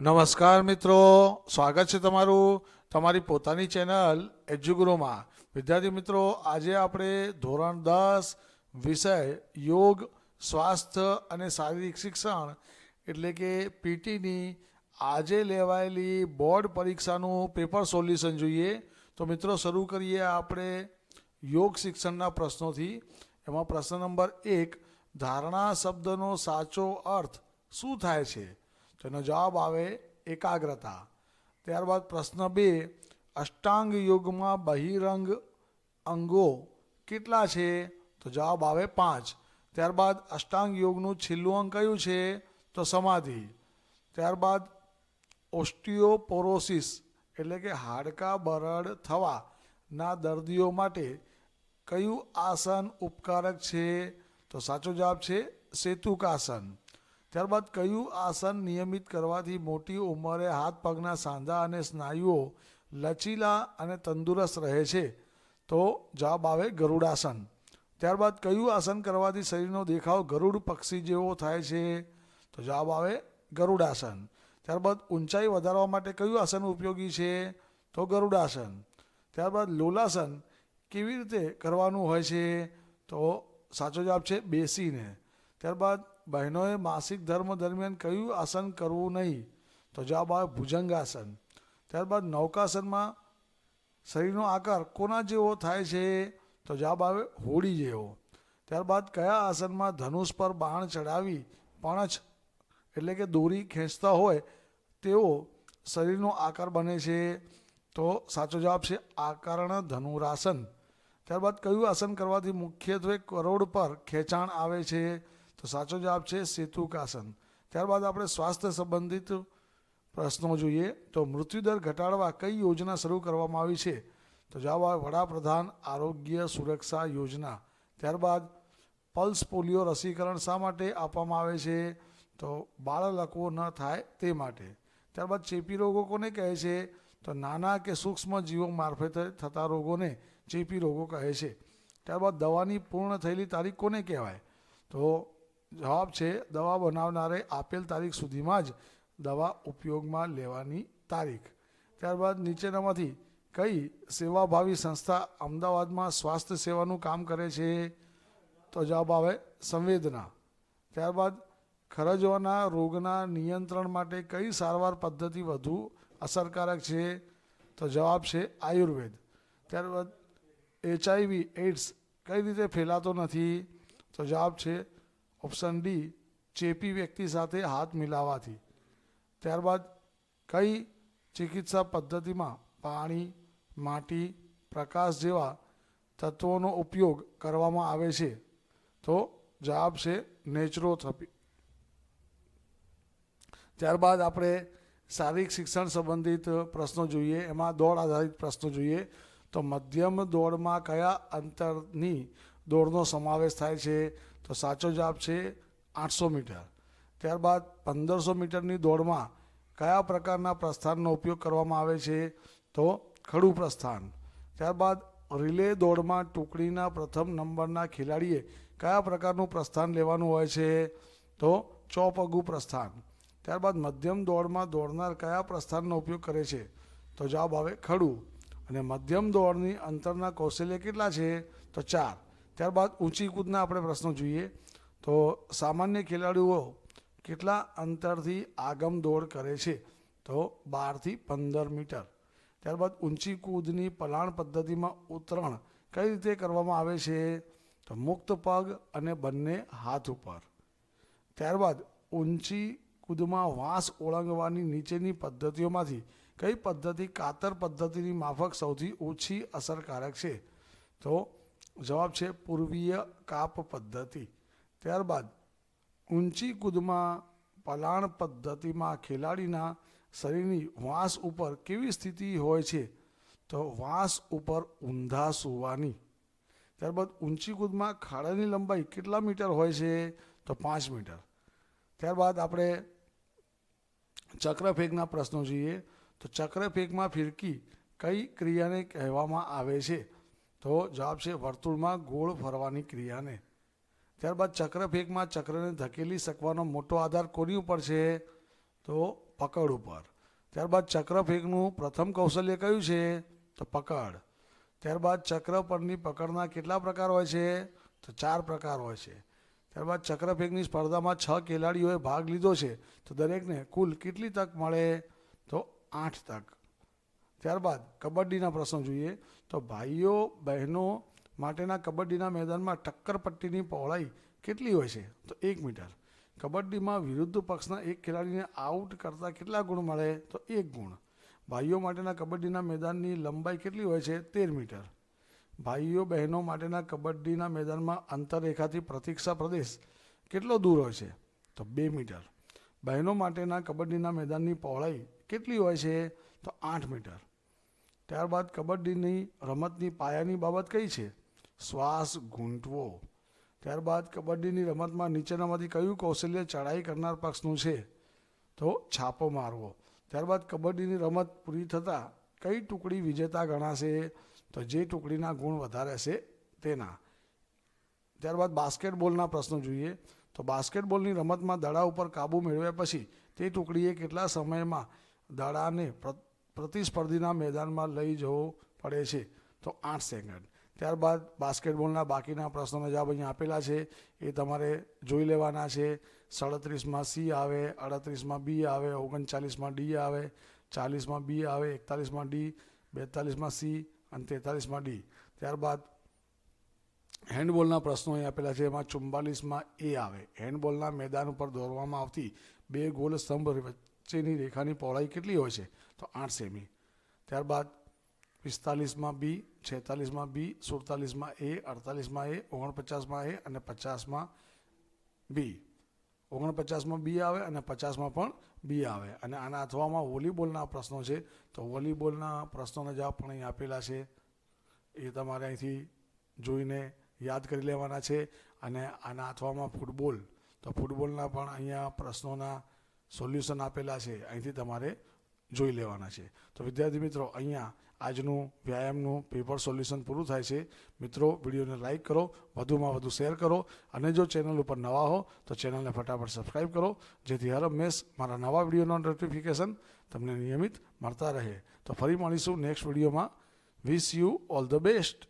નમસ્કાર મિત્રો. સ્વાગત છે તમારું તમારી પોતાની ચેનલ એજ્યુગુરુમાં. વિદ્યાર્થી મિત્રો, આજે આપણે ધોરણ દસ વિષય યોગ, સ્વાસ્થ્ય અને શારીરિક શિક્ષણ એટલે કે પીટીની આજે લેવાયેલી બોર્ડ પરીક્ષાનું પેપર સોલ્યુશન જોઈએ. તો મિત્રો, શરૂ કરીએ આપણે. યોગ શિક્ષણના પ્રશ્નોથી એમાં પ્રશ્ન નંબર એક, ધારણા શબ્દનો સાચો અર્થ શું થાય છે? તો એનો જવાબ આવે એકાગ્રતા. ત્યારબાદ પ્રશ્ન બે, અષ્ટાંગ યોગમાં બહિરંગ અંગો કેટલા છે? તો જવાબ આવે પાંચ. ત્યારબાદ અષ્ટાંગ યોગનું છેલ્લું અંગ કયું છે? તો સમાધિ. ત્યારબાદ ઓસ્ટિયોપોરોસિસ એટલે કે હાડકા બરડ થવાના દર્દીઓ માટે કયું આસન ઉપકારક છે? તો સાચો જવાબ છે સેતુકાસન ત્યારબાદ કયું આસન નિયમિત કરવાથી મોટી ઉંમરે હાથ પગના સાંધા અને સ્નાયુઓ લચીલા અને તંદુરસ્ત રહે છે? તો જવાબ આવે ગરુડાસન. ત્યારબાદ કયું આસન કરવાથી શરીરનો દેખાવ ગરુડ પક્ષી જેવો થાય છે? તો જવાબ આવે ગરુડાસન. ત્યારબાદ ઊંચાઈ વધારવા માટે કયું આસન ઉપયોગી છે? તો ગરુડાસન. ત્યારબાદ લોલાસન. કેવી રીતે કરવાનું હોય છે? તો સાચો જવાબ છે બેસીને. ત્યારબાદ બહેનોએ માસિક ધર્મ દરમિયાન કયું આસન કરવું નહીં? તો જવાબ આવે ભુજંગાસન. ત્યારબાદ નૌકાસનમાં શરીરનો આકાર કોના જેવો થાય છે? તો જવાબ આવે હોડી જેવો. ત્યારબાદ કયા આસનમાં ધનુષ પર બાણ ચડાવી પણછ એટલે કે દોરી ખેંચતા હોય તેવો શરીરનો આકાર બને છે? તો સાચો જવાબ છે આકર્ણ ધનુરાસન. ત્યારબાદ કયું આસન કરવાથી મુખ્યત્વે કરોડ પર ખેંચાણ આવે છે? તો સાચો જવાબ છે સેતુકાસન ત્યારબાદ આપણે સ્વાસ્થ્ય સંબંધિત પ્રશ્નો જોઈએ. તો મૃત્યુદર ઘટાડવા કઈ યોજના શરૂ કરવામાં આવી છે? તો જવાબ આવે વડાપ્રધાન આરોગ્ય સુરક્ષા યોજના. ત્યારબાદ પલ્સ પોલિયો રસીકરણ શા માટે આપવામાં આવે છે? તો બાળલકવો ન થાય તે માટે. ત્યારબાદ ચેપી રોગો કોને કહે છે? તો નાના કે સૂક્ષ્મ જીવો મારફતે થતા રોગોને ચેપી રોગો કહે છે. ત્યારબાદ દવાની પૂર્ણ થયેલી તારીખ કોને કહેવાય? તો જવાબ છે, દવા બનાવનારે આપેલ તારીખ સુધીમાં જ દવા ઉપયોગમાં લેવાની તારીખ. ત્યારબાદ નીચેનામાંથી કઈ સેવાભાવી સંસ્થા અમદાવાદમાં સ્વાસ્થ્ય સેવાનું કામ કરે છે? તો જવાબ આવે, સંવેદના. ત્યારબાદ ખરજવાના રોગના નિયંત્રણ માટે કઈ સારવાર પદ્ધતિ વધુ અસરકારક છે? તો જવાબ છે, આયુર્વેદ. ત્યારબાદ એચઆઈવી એડ્સ કઈ રીતે ફેલાતો નથી, તો જવાબ છે ઓપ્શન ડી ચેપી વ્યક્તિ સાથે હાથ મિલાવવાથી ત્યારબાદ કઈ ચિકિત્સા પદ્ધતિમાં પાણી, માટી, પ્રકાશ જેવા તત્વોનો ઉપયોગ કરવામાં આવે છે? તો જવાબ છે નેચરોથેરાપી ત્યારબાદ આપણે શારીરિક શિક્ષણ સંબંધિત પ્રશ્નો જોઈએ, એમાં દોડ આધારિત પ્રશ્નો જોઈએ. તો મધ્યમ દોડમાં કયા અંતરની દોડનો સમાવેશ થાય છે? તો સાચો જવાબ છે આઠસો મીટર. ત્યારબાદ પંદરસો મીટરની દોડમાં કયા પ્રકારના પ્રસ્થાનનો ઉપયોગ કરવામાં આવે છે? તો ખડું પ્રસ્થાન. ત્યારબાદ રિલે દોડમાં ટુકડીના પ્રથમ નંબરના ખેલાડીએ કયા પ્રકારનું પ્રસ્થાન લેવાનું હોય છે? તો ચોપગું પ્રસ્થાન. ત્યારબાદ મધ્યમ દોડમાં દોડનાર કયા પ્રસ્થાનનો ઉપયોગ કરે છે? તો જવાબ આવે ખડું. અને મધ્યમ દોડની અંતરના કૌશલ્ય કેટલા છે? તો ચાર. ત્યારબાદ ઊંચી કૂદના આપણે પ્રશ્નો જોઈએ. તો સામાન્ય ખેલાડીઓ કેટલા અંતરથી આગમ દોડ કરે છે? તો બારથી પંદર મીટર. ત્યારબાદ ઊંચી કૂદની પલાણ પદ્ધતિમાં ઉતરણ કઈ રીતે કરવામાં આવે છે? તો મુક્ત પગ અને બંને હાથ ઉપર. ત્યારબાદ ઊંચી કૂદમાં વાંસ ઓળંગવાની નીચેની પદ્ધતિઓમાંથી કઈ પદ્ધતિ, કાતર પદ્ધતિની માફક સૌથી ઓછી અસરકારક છે? તો જવાબ છે પૂર્વીય કાપ પદ્ધતિ. ત્યારબાદ, ઊંચી કૂદમાં પલાણ પદ્ધતિમાં ખેલાડીના શરીરની વાંસ ઉપર કેવી સ્થિતિ હોય છે? તો વાંસ ઉપર ઊંધા સૂવાની. ત્યારબાદ, ઊંચી કૂદમાં ખાડાની લંબાઈ કેટલા મીટર હોય છે? તો પાંચ મીટર. ત્યારબાદ આપણે ચક્રફેંકના પ્રશ્નો જોઈએ. તો ચક્રફેકમાં ફિરકી કઈ ક્રિયાને કહેવામાં આવે છે? તો જવાબ છે વર્તુળમાં ગોળ ફરવાની ક્રિયાને. ત્યારબાદ ચક્રફેકમાં ચક્રને ધકેલી શકવાનો મોટો આધાર કોની ઉપર છે? તો પકડ ઉપર. ત્યારબાદ ચક્રફેકનું પ્રથમ કૌશલ્ય કયું છે? તો પકડ. ત્યારબાદ ચક્ર પરની પકડના કેટલા પ્રકાર હોય છે? તો ચાર પ્રકાર હોય છે. ત્યારબાદ ચક્રફેકની સ્પર્ધામાં છ ખેલાડીઓએ ભાગ લીધો છે. તો દરેકને કુલ કેટલી તક મળે? તો આઠ તક. ત્યારબાદ કબડ્ડીના પ્રસંગ જોઈએ તો ભાઈઓ, બહેનો માટેના કબડ્ડીના મેદાનમાં ટક્કર પટ્ટીની પહોળાઈ કેટલી હોય છે? તો એક મીટર. કબડ્ડીમાં વિરુદ્ધ પક્ષના એક ખેલાડીને આઉટ કરતાં કેટલા ગુણ મળે? તો એક ગુણ. ભાઈઓ માટેના કબડ્ડીના મેદાનની લંબાઈ કેટલી હોય છે? તેર મીટર. ભાઈઓ, બહેનો માટેના કબડ્ડીના મેદાનમાં અંતરરેખાથી પ્રતીક્ષા પ્રદેશ કેટલો દૂર હોય છે? તો બે મીટર. બહેનો માટેના કબડ્ડીના મેદાનની પહોળાઈ કેટલી હોય છે? તો આઠ મીટર. ત્યારબાદ કબડ્ડીની રમતની પાયાની બાબત કઈ છે? શ્વાસ ઘૂંટવો. ત્યારબાદ કબડ્ડીની રમતમાં નીચેનામાંથી કયું કૌશલ્ય ચડાઈ કરનાર પક્ષનું છે? તો છાપો મારવો. ત્યારબાદ કબડ્ડીની રમત પૂરી થતાં કઈ ટુકડી વિજેતા ગણાશે? તો જે ટુકડીના ગુણ વધારે હશે તેના. ત્યારબાદ બાસ્કેટબોલના પ્રશ્નો જોઈએ. તો બાસ્કેટબોલની રમતમાં દડા ઉપર કાબૂ મેળવ્યા પછી તે ટુકડીએ કેટલા સમયમાં દડાને પ્ર- પ્રતિસ્પર્ધીના મેદાનમાં લઈ જવો પડે છે? તો આઠ સેકન્ડ. ત્યારબાદ બાસ્કેટબોલના બાકીના પ્રશ્નોના જવાબ અહીંયા આપેલા છે. એ તમારે જોઈ લેવાના છે. સડત્રીસમાં સી આવે અડત્રીસમાં બી આવે, ઓગણચાલીસમાં ડી આવે, ચાલીસમાં બી આવે, એકતાલીસમાં ડી, બેતાલીસમાં સી અને તેતાલીસમાં ડી. ત્યારબાદ હેન્ડબોલના પ્રશ્નો અહીં આપેલા છે. એમાં ચુમ્બાલીસમાં એ આવે. હેન્ડબોલના મેદાન ઉપર દોરવામાં આવતી બે ગોલ સ્તંભ વચ્ચેની રેખાની પહોળાઈ કેટલી હોય છે? તો આઠ સેમી. ત્યારબાદ પિસ્તાલીસમાં બી, છેતાલીસમાં બી, સુડતાલીસમાં એ, અડતાલીસમાં એ, ઓગણપચાસમાં એ અને પચાસમાં બી. ઓગણપચાસમાં બી આવે અને પચાસમાં પણ બી આવે. અને આના અથવામાં વોલીબોલના પ્રશ્નો છે. તો વોલીબોલના પ્રશ્નોના જવાબ પણ અહીં આપેલા છે. એ તમારે અહીંથી જોઈને યાદ કરી લેવાના છે અને આના અથવામાં ફૂટબોલ તો ફૂટબોલના પણ અહીંયા પ્રશ્નોના સોલ્યુશન આપેલા છે. અહીંથી તમારે જોઈ લેવાના છે. તો વિદ્યાર્થી મિત્રો, અહીંયા આજનું વ્યાયામનું પેપર સોલ્યુશન પૂરું થાય છે. મિત્રો, વિડીયોને લાઇક કરો, વધુમાં વધુ શેર કરો અને જો ચેનલ ઉપર નવા હો, તો ચેનલને ફટાફટ સબસ્ક્રાઈબ કરો. જેથી હર હંમેશ મારા નવા વિડીયોનો નોટિફિકેશન તમને નિયમિત મળતા રહે. તો ફરી મળીશું નેક્સ્ટ વિડીયોમાં wish you all the best